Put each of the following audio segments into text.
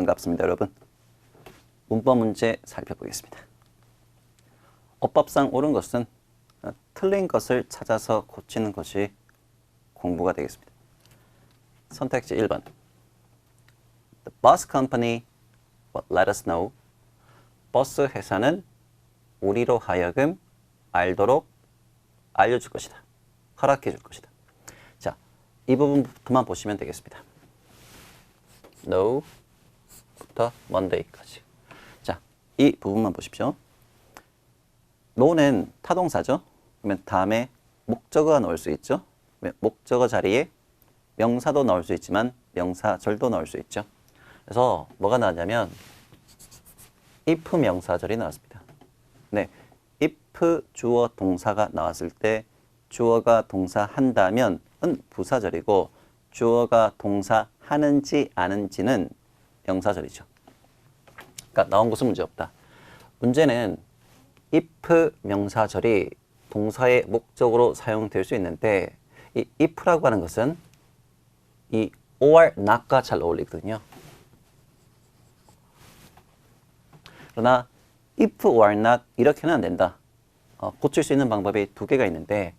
반갑습니다, 여러분. 문법 문제 살펴보겠습니다. 어법상 옳은 것은 어, 틀린 것을 찾아서 고치는 것이 공부가 되겠습니다. 선택지 1번. The bus company will let us know. 버스 회사는 우리로 하여금 알도록 알려줄 것이다. 허락해 줄 것이다. 자, 이 부분부터만 보시면 되겠습니다. no 부터 monday까지. 자, 이 부분만 보십시오. no는 타동사죠. 그러면 다음에 목적어가 넣을 수 있죠. 목적어 자리에 명사도 넣을 수 있지만 명사절도 넣을 수 있죠. 그래서 뭐가 나왔냐면 if 명사절이 나왔습니다. 네, if 주어 동사가 나왔을 때 주어가 동사 한다면 은 부사절이고 주어가 동사 하는지 아는지는 명사절이죠. 그러니까 나온 것은 문제 없다. 문제는 if 명사절이 동사의 목적으로 사용될 수 있는데 이 if라고 하는 것은 이 or not과 잘 어울리거든요. 그러나 if or not 이렇게는 안 된다. 어, 고칠 수 있는 방법이 두 개가 있는데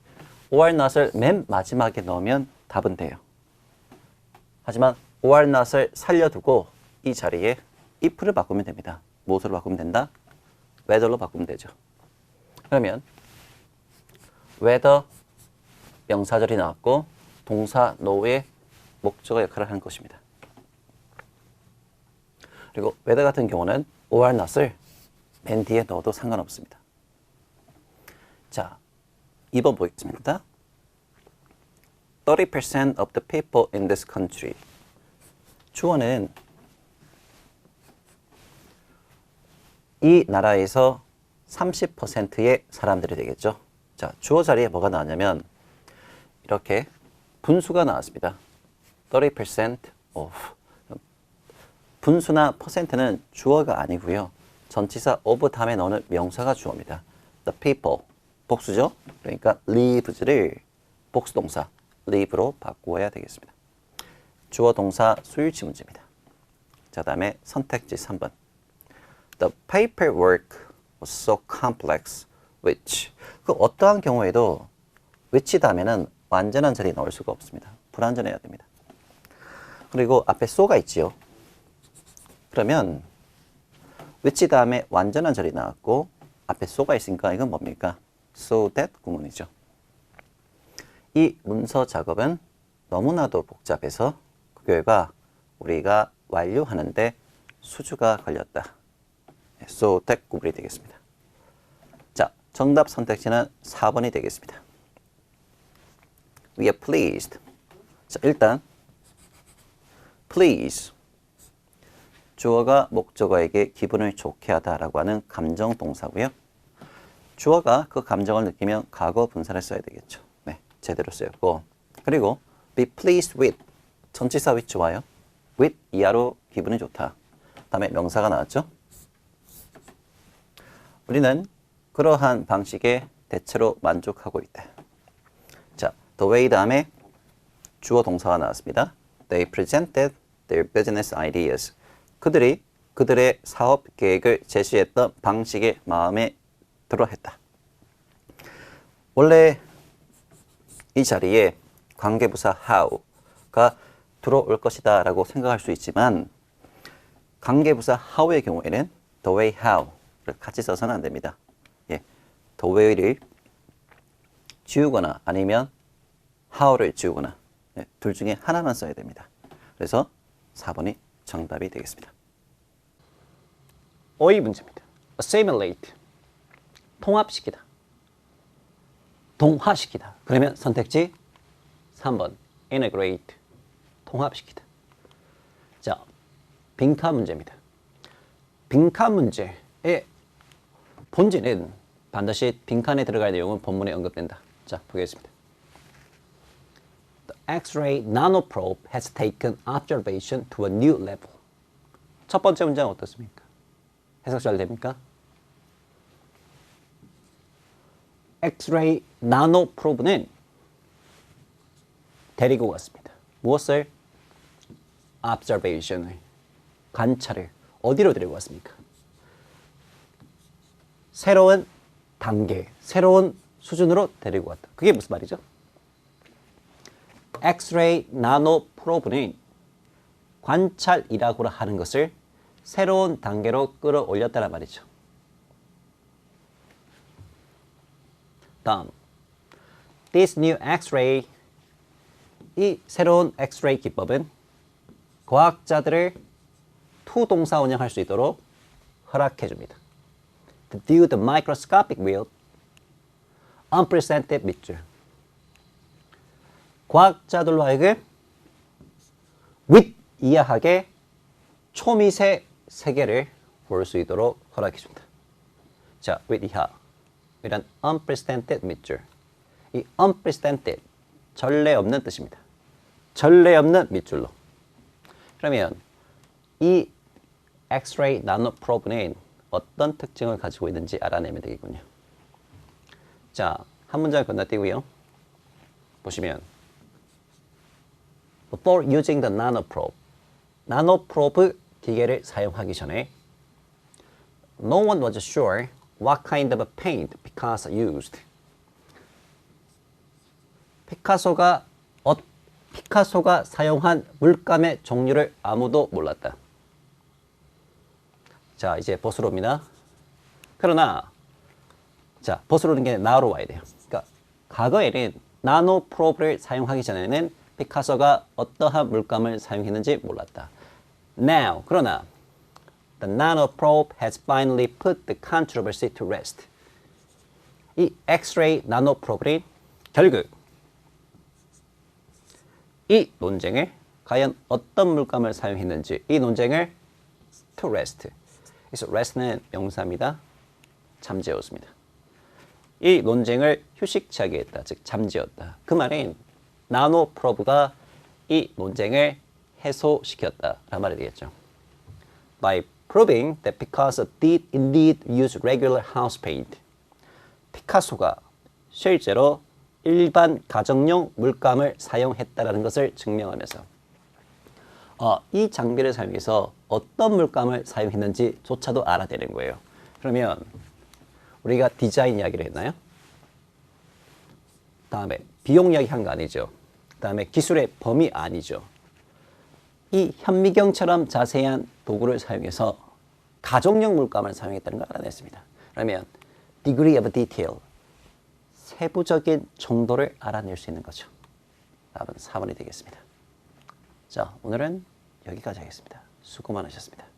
or not을 맨 마지막에 넣으면 답은 돼요. 하지만 or not을 살려두고 이 자리에 if를 바꾸면 됩니다. 무엇으로 바꾸면 된다? whether로 바꾸면 되죠. 그러면 whether 명사절이 나왔고 동사 no의 목적어 역할을 한 것입니다. 그리고 whether 같은 경우는 or not을 맨 뒤에 넣어도 상관없습니다. 자, 2번 보겠습니다. 30% of the people in this country. 주어는 이 나라에서 30%의 사람들이 되겠죠. 자, 주어 자리에 뭐가 나왔냐면 이렇게 분수가 나왔습니다. 30% of. 분수나 퍼센트는 주어가 아니고요. 전치사 of 다음에 넣는 명사가 주어입니다. The people 복수죠. 그러니까 lives를 복수 동사 live로 바꾸어야 되겠습니다. 주어 동사 수일치 문제입니다. 자, 다음에 선택지 3번. The paperwork was so complex, which 그 어떠한 경우에도 which 다음에는 완전한 절이 나올 수가 없습니다. 불완전해야 됩니다. 그리고 앞에 so가 있지요. 그러면 which 다음에 완전한 절이 나왔고 앞에 so가 있으니까 이건 뭡니까? so that 구문이죠. 이 문서 작업은 너무나도 복잡해서 그 결과 우리가 완료하는데 수주가 걸렸다. That 구문이 되겠습니다. 자, 정답 선택지는 4번이 되겠습니다. We are pleased. 자, 일단 please 주어가 목적어에게 기분을 좋게 하다라고 하는 감정 동사고요. 주어가 그 감정을 느끼면 과거 분사를 써야 되겠죠. 네, 제대로 쓰였고 그리고 be pleased with 전치사 with 좋아요. with 이하로 기분이 좋다. 다음에 명사가 나왔죠. 우리는 그러한 방식의 대체로 만족하고 있다. 자, the way 다음에 주어 동사가 나왔습니다. They presented their business ideas. 그들이 그들의 사업 계획을 제시했던 방식에 마음에 들어 했다. 원래 이 자리에 관계부사 how가 들어올 것이다 라고 생각할 수 있지만 관계부사 how의 경우에는 the way how를 같이 써서는 안 됩니다. 예, way를 지우거나 아니면 how를 지우거나 예, 둘 중에 하나만 써야 됩니다. 그래서 4번이 정답이 되겠습니다. 어휘 문제입니다. assimilate 통합시키다. 동화시키다. 그러면 선택지 3번 integrate 통합시키다. 자, 빈칸 문제입니다. 빈칸 문제의 본질은 반드시 빈칸에 들어갈 내용은 본문에 언급된다. 자, 보겠습니다. The X-ray nanoprobe has taken observation to a new level. 첫 번째 문제는 어떻습니까? 해석 잘 됩니까? 엑스레이 나노 프로브는 데리고 갔습니다. 무엇을? observation을. 관찰을 어디로 데리고 왔습니까? 새로운 단계, 새로운 수준으로 데리고 왔다. 그게 무슨 말이죠? 엑스레이 나노 프로브는 관찰이라고 하는 것을 새로운 단계로 끌어올렸다는 말이죠. 다음, this new X-ray 이 새로운 X-ray 기법은 과학자들을 투 동사 운영할 수 있도록 허락해 줍니다. To view the microscopic with unprecedented 밑줄. 과학자들로 하여금 with 이하하게 초미세 세계를 볼 수 있도록 허락해 줍니다. 자, with 이하. 이란 unprecedented 밑줄. 이 unprecedented 전례 없는 뜻입니다. 전례 없는 밑줄로. 그러면 이 엑스레이 나노 프로브는 어떤 특징을 가지고 있는지 알아내면 되겠군요. 자, 한 문장 건너뛰고요. 보시면 Before using the nanoprobe, 나노프로브 기계를 사용하기 전에 No one was sure what kind of paint Picasso used. 피카소가 어, 피카소가 사용한 물감의 종류를 아무도 몰랐다. 자, 이제 보스로입니다. 그러나 자, 보스로는 게 나로 와야 돼요. 그러니까 과거에는 나노 프로브를 사용하기 전에는 피카소가 어떠한 물감을 사용했는지 몰랐다. Now, 그러나 the nano probe has finally put the controversy to rest. 이 엑스레이 나노 프로브는 결국 이 논쟁을 과연 어떤 물감을 사용했는지 이 논쟁을 to rest. 그래서 rest는 명사입니다. 잠재웠습니다. 이 논쟁을 휴식치하게 했다. 즉 잠재웠다. 그 말은 나노 프로브가 이 논쟁을 해소시켰다라는 말이 되겠죠. By proving that Picasso did indeed use regular house paint. 피카소가 실제로 일반 가정용 물감을 사용했다라는 것을 증명하면서 어, 이 장비를 사용해서 어떤 물감을 사용했는지조차도 알아내는 거예요. 그러면 우리가 디자인 이야기를 했나요? 다음에 비용 이야기 한 거 아니죠. 다음에 기술의 범위 아니죠. 이 현미경처럼 자세한 도구를 사용해서 가정용 물감을 사용했다는 걸 알아냈습니다. 그러면 degree of detail, 세부적인 정도를 알아낼 수 있는 거죠. 답은 4번이 되겠습니다. 자, 오늘은 여기까지 하겠습니다. 수고 많으셨습니다.